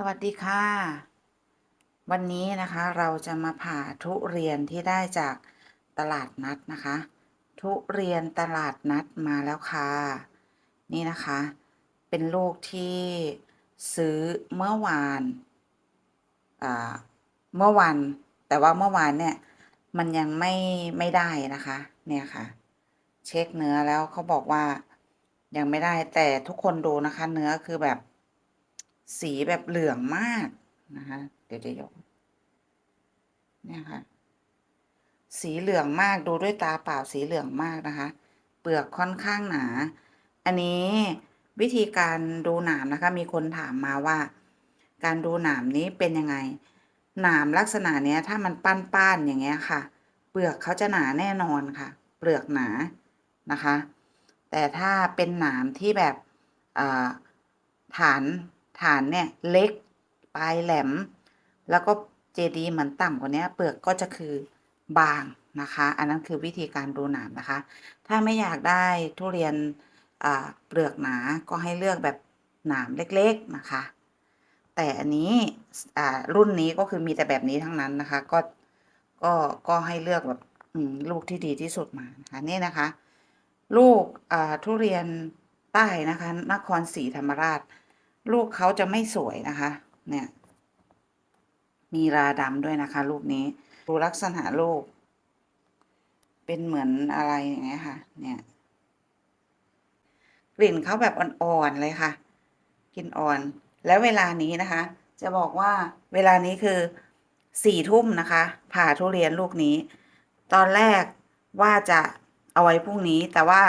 สวัสดีค่ะ วันนี้นะคะเราจะมาผ่าทุเรียนที่ได้จากตลาดนัดนะคะ ทุเรียนตลาดนัดมาแล้วค่ะ นี่นะคะ เป็นลูกที่ซื้อเมื่อวานเมื่อวัน แต่ว่าเมื่อวานเนี่ยมันยังไม่ไม่ได้นะคะ เนี่ยค่ะ เช็คเนื้อแล้วเขาบอกว่ายังไม่ได้แต่ทุกคนดูนะคะ เนื้อคือแบบ สีแบบเหลืองมากนะคะ เดี๋ยวจะยกเนี่ยค่ะ สีเหลืองมากดูด้วยตาเปล่าสีเหลืองมากนะคะ เปลือกค่อนข้างหนา อันนี้วิธีการดูหนามนะคะ มีคนถามมาว่า การดูหนามนี้เป็นยังไง หนามลักษณะเนี้ย ถ้ามันป้านๆอย่างเงี้ยค่ะ เปลือกเขาจะหนาแน่นอนค่ะ เปลือกหนานะคะ แต่ถ้าเป็นหนามที่แบบฐาน ฐานเนี่ยเล็กปลายแหลม แล้วก็เจดีเหมือนต่ำกว่านี้เปลือกก็จะคือบางนะคะ อันนั้นคือวิธีการดูหนามนะคะ ถ้าไม่อยากได้ทุเรียนเปลือกหนาก็ให้เลือกแบบหนามเล็กๆนะคะ แต่อันนี้รุ่นนี้ก็คือมีแต่แบบนี้ทั้งนั้นนะคะ ก็ก็ก็ให้เลือกแบบลูกที่ดีที่สุดมานะคะนี่นะคะ ลูกทุเรียนใต้นะคะ นครศรีธรรมราช ลูกเขาจะไม่สวยนะคะ เนี่ย มีราดำด้วยนะคะลูกนี้ ดูลักษณะลูก เป็นเหมือนอะไรอย่างเงี้ยค่ะ เนี่ย กลิ่นเขาแบบอ่อนๆเลยค่ะ กลิ่นอ่อน แล้วเวลานี้นะคะ จะบอกว่าเวลานี้คือสี่ทุ่มนะคะ ผ่าทุเรียนลูกนี้ ตอนแรกว่าจะเอาไว้พรุ่งนี้แต่ว่า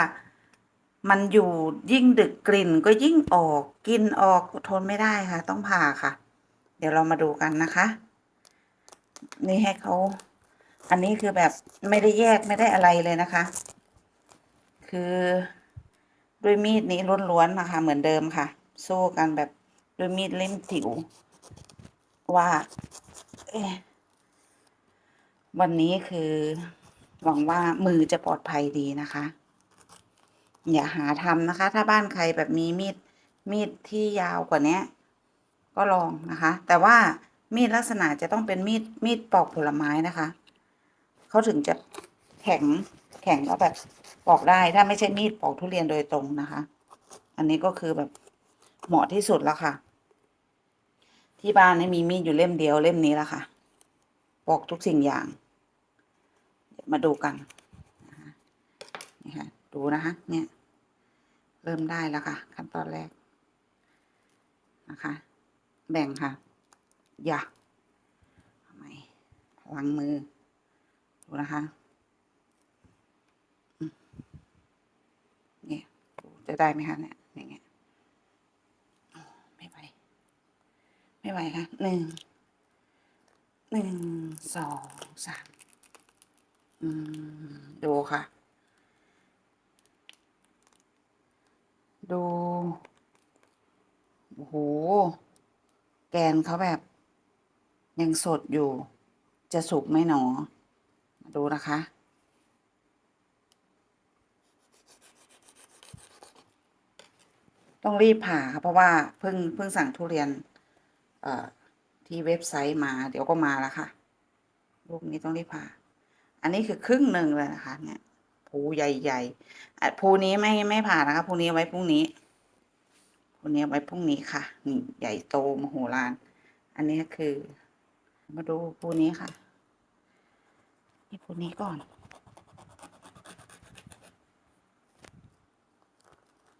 มันอยู่ยิ่งดึกกลิ่นก็ยิ่งออกกินออกทนไม่ได้ค่ะ ต้องผ่าค่ะ เดี๋ยวเรามาดูกันนะคะ นี่ให้เขาอันนี้คือแบบไม่ได้แยกไม่ได้อะไรเลยนะคะ คือด้วยมีดนี้ล้วนๆนะคะ เหมือนเดิมค่ะ สู้กันแบบด้วยมีดเล่มจิ๋วว่าวันนี้คือหวังว่ามือจะปลอดภัยดีนะคะ อย่าหาทำนะคะ ถ้าบ้านใครแบบมีมีดมีดที่ยาวกว่านี้ก็ลองนะคะ แต่ว่ามีดลักษณะจะต้องเป็นมีดมีดปอกผลไม้นะคะเขาถึงจะแข็งแข็งก็แบบปอกได้ถ้าไม่ใช่มีดปอกทุเรียนโดยตรงนะคะ อันนี้ก็คือแบบเหมาะที่สุดแล้วค่ะ ที่บ้านนี่มีมีดอยู่เล่มเดียวเล่มนี้แล้วค่ะ ปอกทุกสิ่งอย่าง มาดูกัน ดูนะคะ เนี่ย เริ่มได้แล้วค่ะ ขั้นตอนแรกนะคะ แบ่งค่ะ อย่าทำไมวางมือ ดูนะคะเนี่ยจะได้ไหมคะเนี่ยอย่างเงี้ยไม่ไหวไม่ไหวค่ะหนึ่งหนึ่งสองสามอืมดูค่ะ ดู โอ้โห แกนเขาแบบ ยังสดอยู่ จะสุกไหมหนอ มาดูนะคะ ต้องรีบผ่าค่ะเพราะว่าเพิ่งเพิ่งสั่งทุเรียนที่เว็บไซต์มา เดี๋ยวก็มาแล้วค่ะ ลูกนี้ต้องรีบผ่า อันนี้คือครึ่งหนึ่งเลยนะคะเนี่ย ภูใหญ่ๆภูนี้ไม่ไม่ผ่านนะคะภูนี้ไว้พรุ่งนี้ภูนี้ไว้พรุ่งนี้ค่ะ นี่ใหญ่โตมโหฬาร อันนี้คือ มาดูภูนี้ค่ะ นี่ภูนี้ก่อน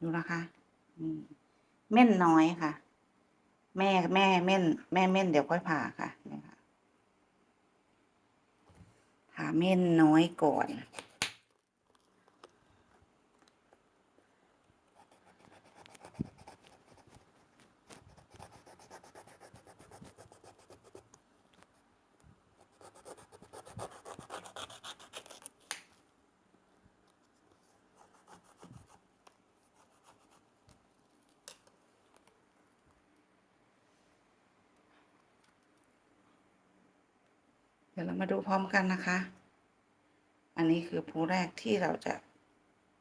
ดูนะคะเม่นน้อยค่ะ แม่แม่เม่น แม่เม่นเดี๋ยวค่อยผ่าค่ะนี่ค่ะผ่าเม่นน้อยก่อน ดี๋ยวเรามาดูพร้อมกันนะคะ อันนี้คือผู้แรกที่เราจะ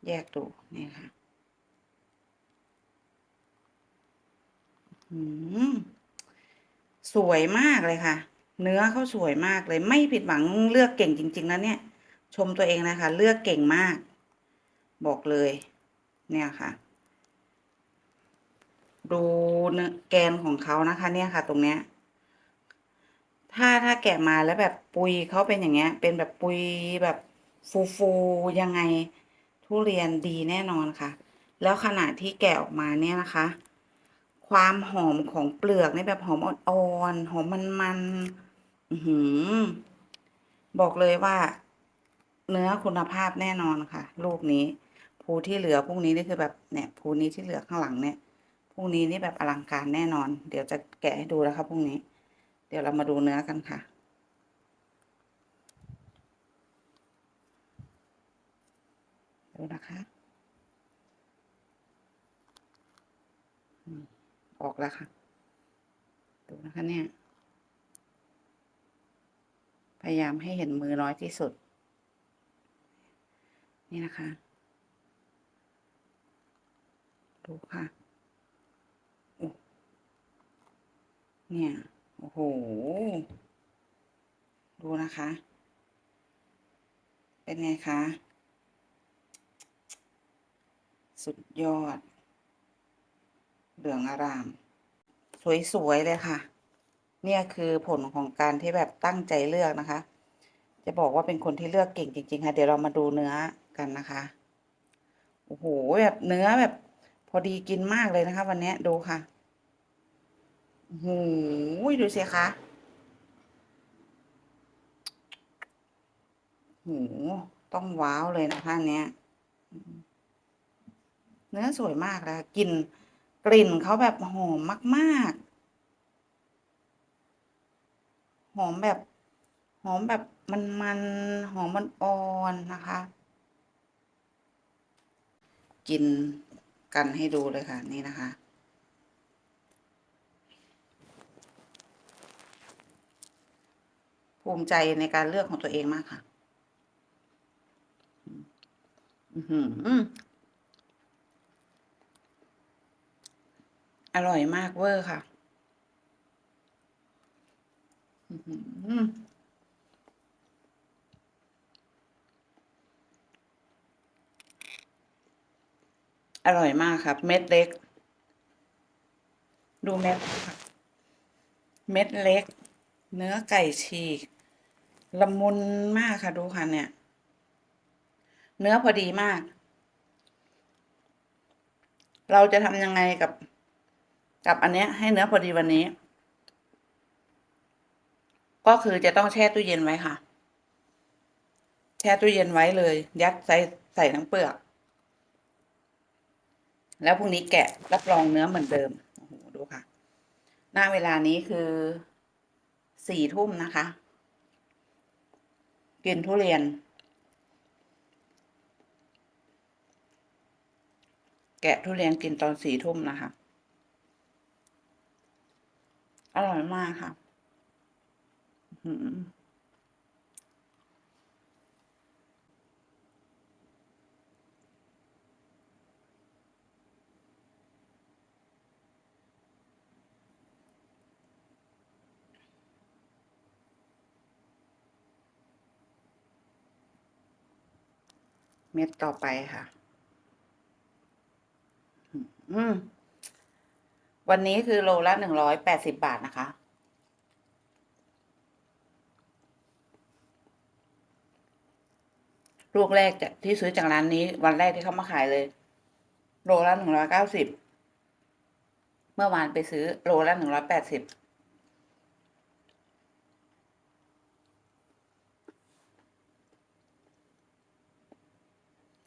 แยกดูนี่ค่ะสวยมากเลยค่ะ เนื้อเขาสวยมากเลย ไม่ผิดหวังเลือกเก่งจริง ๆนะเนี่ย ชมตัวเองนะคะ เลือกเก่งมาก บอกเลย เนี่ยค่ะ ดูแกนของเขานะคะ เนี่ยค่ะ ตรงเนี้ย ถ้าถ้าแกะมาแล้วแบบปุยเขาเป็นอย่างเงี้ย เป็นแบบปุยแบบฟูฟูๆยังไงทุเรียนดีแน่นอนค่ะ แล้วขณะที่แกะออกมาเนี่ยนะคะ ความหอมของเปลือกนี่แบบหอมอ่อนๆหอมมันๆอือหือ บอกเลยว่า เนื้อคุณภาพแน่นอนค่ะ ลูกนี้ภูที่เหลือพรุ่งนี้นี่คือแบบเนี่ยภูนี้ที่เหลือข้างหลังเนี่ยพรุ่งนี้นี่แบบอลังการแน่นอน เดี๋ยวจะแกะให้ดูแล้วครับพรุ่งนี้ เดี๋ยวเรามาดูเนื้อกันค่ะ ดูนะคะอออกแล้วค่ะ ดูนะคะเนี่ย พยายามให้เห็นมือน้อยที่สุด นี่นะคะ ดูค่ะโอ้เนี่ย โอ้โห ดูนะคะ เป็นไงคะ สุดยอด เหลืองอาราม สวย ๆ เลยค่ะ เนี่ยคือผลของการที่แบบตั้งใจเลือกนะคะ จะบอกว่าเป็นคนที่เลือกเก่งจริง ๆ ค่ะ เดี๋ยวเรามาดูเนื้อกันนะคะ โอ้โห แบบเนื้อแบบพอดีกินมากเลยนะคะ วันนี้ดูค่ะ โอ้โหดูสิคะโหต้องว้าวเลยนะคะเนี้ยเนื้อสวยมากเลยกลิ่นกลิ่นเขาแบบหอมมากๆ หอมแบบ หอมแบบมันๆหอมมันอ่อนนะคะ กินกันให้ดูเลยค่ะนี่นะคะ ภูมิใจในการเลือกของตัวเองมากค่ะ อือหือร่อยมากเวอร์ค่ะ อื้อหืออร่อยมากครับ เม็ดเล็ก ดูเม็ดค่ะ เม็ดเล็ก เนื้อไก่ฉีก ละมุนมากค่ะดูค่ะเนี่ย เนื้อพอดีมาก เราจะทำยังไงกับ กับอันเนี้ย ให้เนื้อพอดีวันนี้ ก็คือจะต้องแช่ตู้เย็นไว้ค่ะ แช่ตู้เย็นไว้เลย ยัดใส่ใส่ทั้งเปลือก แล้วพรุ่งนี้แกะรับรองเนื้อเหมือนเดิมโอ้โหดูค่ะ หน้าเวลานี้คือสี่ทุ่มนะคะ กินทุเรียน แกะทุเรียนกินตอนสี่ทุ่มนะคะ อร่อยมากค่ะ เม็ดต่อไปค่ะ อืม วันนี้คือโลละหนึ่งร้อยแปดสิบบาทนะคะ ลูกแรกจะที่ซื้อจากร้านนี้ วันแรกที่เขามาขายเลย โลละหนึ่งร้อยเก้าสิบ เมื่อวานไปซื้อโลละหนึ่งร้อยแปดสิบ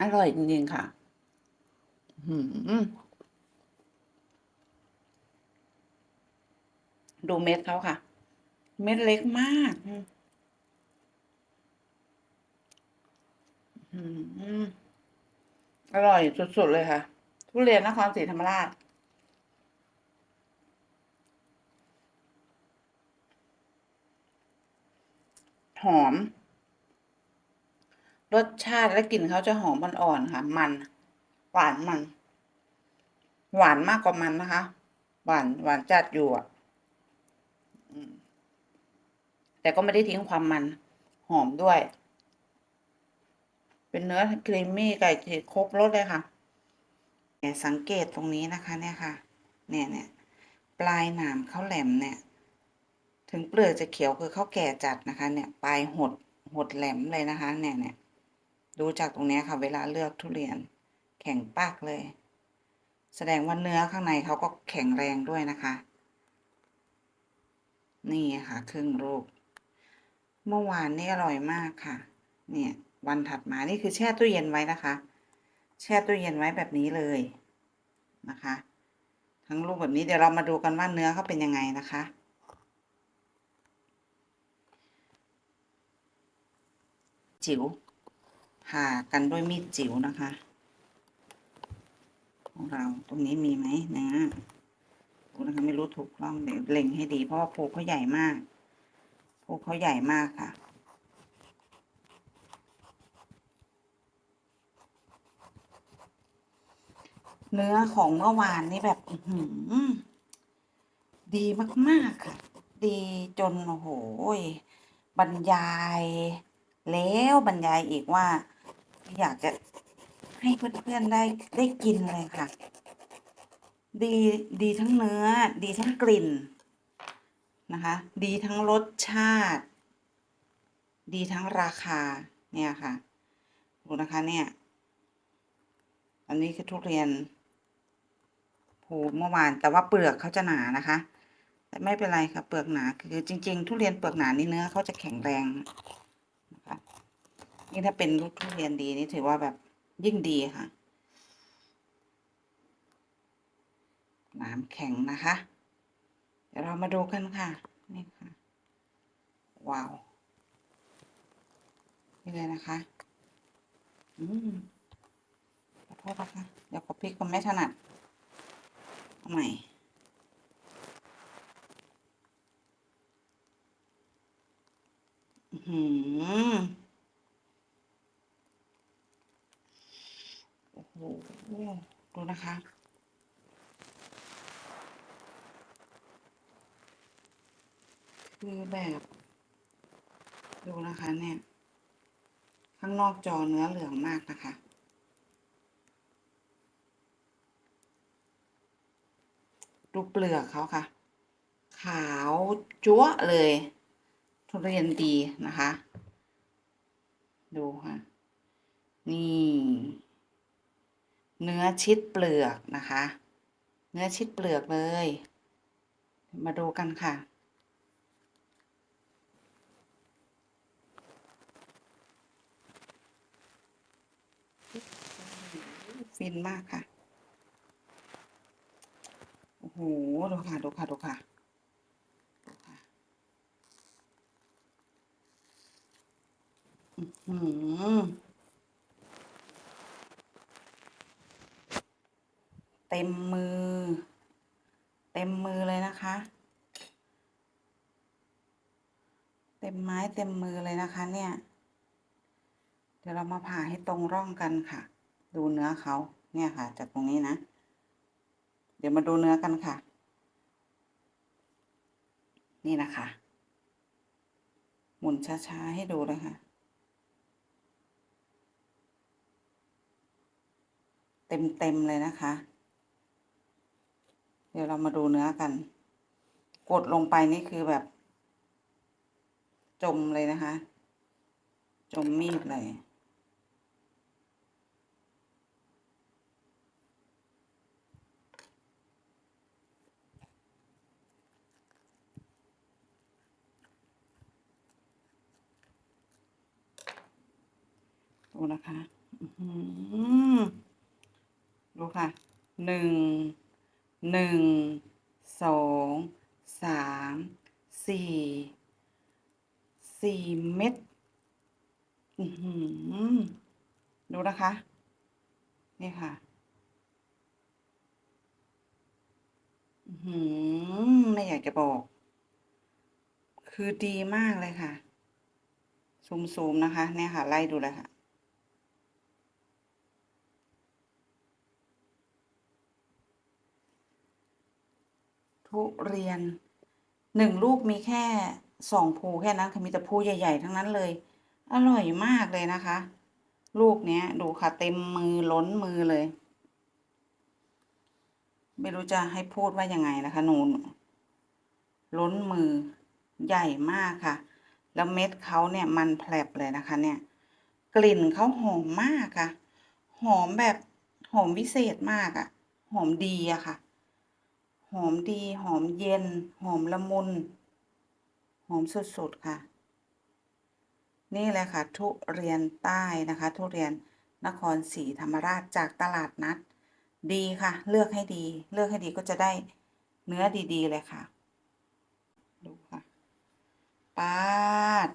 อร่อยจริงๆค่ะหืดูเม็ดเขาค่ะ เม็ดเล็กมากอืมอร่อยสุดๆเลยค่ะ ทุเรียนนครศรีธรรมราชหอม รสชาติและกลิ่นเขาจะหอมอ่อนๆค่ะ มัน หวานมัน หวานมากกว่ามันนะคะ หวานหวานจัดอยู่อะแต่ก็ไม่ได้ทิ้งความมันหอมด้วย เป็นเนื้อครีมมี่ไก่ฉีกครบรสเลยค่ะเนี่ยสังเกตตรงนี้นะคะ เนี่ยค่ะ เนี่ยเนี่ยปลายหนามเขาแหลมเนี่ย ถึงเปลือกจะเขียวคือเขาแก่จัดนะคะ เนี่ย ปลายหดหดแหลมเลยนะคะ เนี่ยเนี่ย ดูจากตรงนี้ค่ะ เวลาเลือกทุเรียน แข็งปากเลย แสดงว่าเนื้อข้างในเขาก็แข็งแรงด้วยนะคะ นี่ค่ะ ครึ่งลูก เมื่อวานนี่อร่อยมากค่ะ เนี่ย วันถัดมานี่คือแช่ตู้เย็นไว้นะคะ แช่ตู้เย็นไว้แบบนี้เลยนะคะ ทั้งลูกแบบนี้เดี๋ยวเรามาดูกันว่าเนื้อเขาเป็นยังไงนะคะจิ๋ว ผ่ากันด้วยมีดจิ๋วนะคะ ของเราตรงนี้มีไหมเนื้อดูนะคะไม่รู้ถูกต้องเดี๋ยวเล็งให้ดี เพราะว่าภูเขาใหญ่มากภูเขาใหญ่มากค่ะเนื้อของเมื่อวานนี่แบบอื้อหือดีมาก ๆ ค่ะ ดีจน โอ้โหบรรยาย แล้วบรรยายอีกว่า อยากจะให้เพื่อนๆได้ได้กินเลยค่ะ ดีดีทั้งเนื้อ ดีทั้งกลิ่นนะคะ ดีทั้งรสชาติ ดีทั้งราคาเนี่ยค่ะดูนะคะเนี่ยอันนี้คือทุเรียนภูเมื่อวาน แต่ว่าเปลือกเขาจะหนานะคะ แต่ไม่เป็นไรค่ะเปลือกหนา คือจริง ๆ ทุเรียนเปลือกหนานี่เนื้อเขาจะแข็งแรง นี่ถ้าเป็นลูกทุเรียนดีนี่ถือว่าแบบยิ่งดีค่ะนามแข็งนะคะ เดี๋ยวเรามาดูกันค่ะ นี่ค่ะ ว้าว นี่เลยนะคะ อืมขอโทษนะคะ เดี๋ยวขอพลิกก็ไม่ถนัดเอาใหม่อื้อหือโอ้โห ดูนะคะ คือแบบ ดูนะคะเนี่ย ข้างนอกจอเนื้อเหลืองมากนะคะดูเปลือกเขาค่ะ ขาวจั๊วเลยทุเรียนดีนะคะ ดูค่ะ นี่ เนื้อชิดเปลือกนะคะ เนื้อชิดเปลือกเลย มาดูกันค่ะ ฟินมากค่ะ โอ้โห ดูค่ะ ดูค่ะ ดูค่ะ ดูค่ะ อื้อหือ เต็มมือ เต็มมือเลยนะคะ เต็มไม้เต็มมือเลยนะคะเนี่ย เดี๋ยวเรามาผ่าให้ตรงร่องกันค่ะ ดูเนื้อเขาเนี่ยค่ะ จากตรงนี้นะ เดี๋ยวมาดูเนื้อกันค่ะ นี่นะคะ หมุนช้าๆให้ดูเลยค่ะ เต็มๆเลยนะคะ เดี๋ยวเรามาดูเนื้อกัน กดลงไปนี่คือแบบ จมเลยนะคะ จมมีดเลยดูนะคะดูค่ะ หนึ่ง หนึ่ง สอง สาม สี่ สี่เม็ดอือหือดูนะคะ นี่ค่ะอือหือไม่อยากจะบอก คือดีมากเลยค่ะ ซูมๆนะคะ เนี่ยค่ะ ไล่ดูเลยค่ะทุเรียนหนึ่งลูกมีแค่ สองภูแค่นั้นค่ะมีแต่ภูใหญ่ ๆ ทั้งนั้นเลย อร่อยมากเลยนะคะ ลูกเนี้ย ดูค่ะเต็มมือล้นมือเลย ไม่รู้จะให้พูดว่ายังไงนะคะหนูล้นมือใหญ่มากค่ะ แล้วเม็ดเขาเนี่ยมันแผลบเลยนะคะเนี่ย กลิ่นเขาหอมมากค่ะ หอมแบบหอมวิเศษมากอะ่ะ หอมดีอะค่ะ หอมดีหอมเย็น หอมละมุน หอมสุดๆค่ะ นี่แหละค่ะ ทุเรียนใต้นะคะ ทุเรียนนครศรีธรรมราชจากตลาดนัด ดีค่ะ เลือกให้ดี เลือกให้ดีก็จะได้เนื้อดีๆ เลยค่ะดูค่ะปาด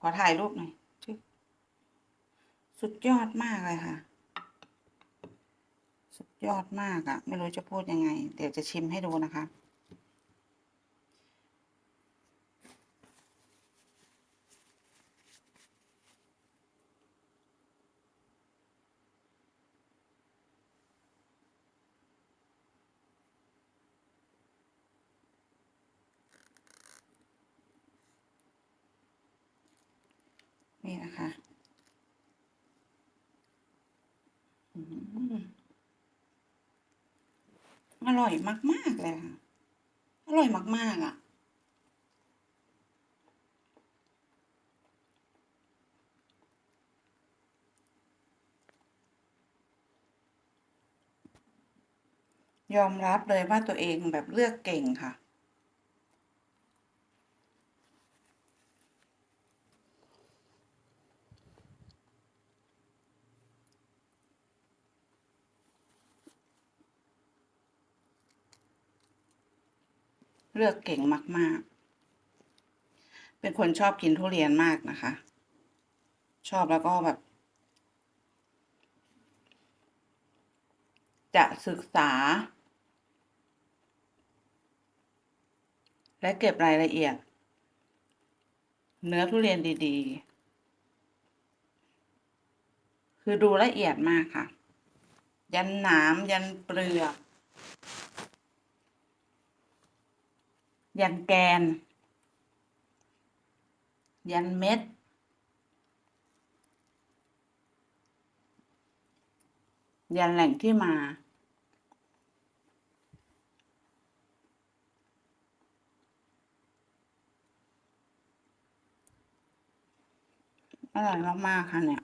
ขอถ่ายรูปหน่อยชึบสุดยอดมากเลยค่ะ สุดยอดมากอะ่ะ ไม่รู้จะพูดยังไง เดี๋ยวจะชิมให้ดูนะคะ นี่นะคะ อืมอ ร่อยมาก ๆ เลยค่ะ อร่อยมาก ๆ อะ ยอมรับเลยว่าตัวเองแบบเลือกเก่งค่ะ เลือกเก่งมาก ๆ เป็นคนชอบกินทุเรียนมากนะคะ ชอบแล้วก็แบบ จะศึกษา และเก็บรายละเอียด เนื้อทุเรียนดี ๆคือดูละเอียดมากค่ะ ยันหนามยันเปลือก ยันแกน ยันเม็ด ยันแหล่งที่มาอร่อยมากๆค่ะเนี่ย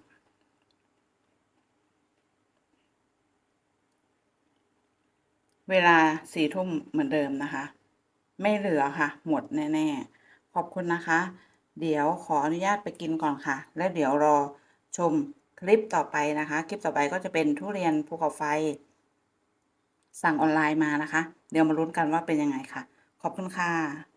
เวลาสี่ทุ่มเหมือนเดิมนะคะ ไม่เหลือค่ะ หมดแน่ๆ ขอบคุณนะคะ เดี๋ยวขออนุญาตไปกินก่อนค่ะ แล้วเดี๋ยวรอชมคลิปต่อไปนะคะ คลิปต่อไปก็จะเป็นทุเรียนภูเขาไฟ สั่งออนไลน์มานะคะ เดี๋ยวมาลุ้นกันว่าเป็นยังไงค่ะ ขอบคุณค่ะ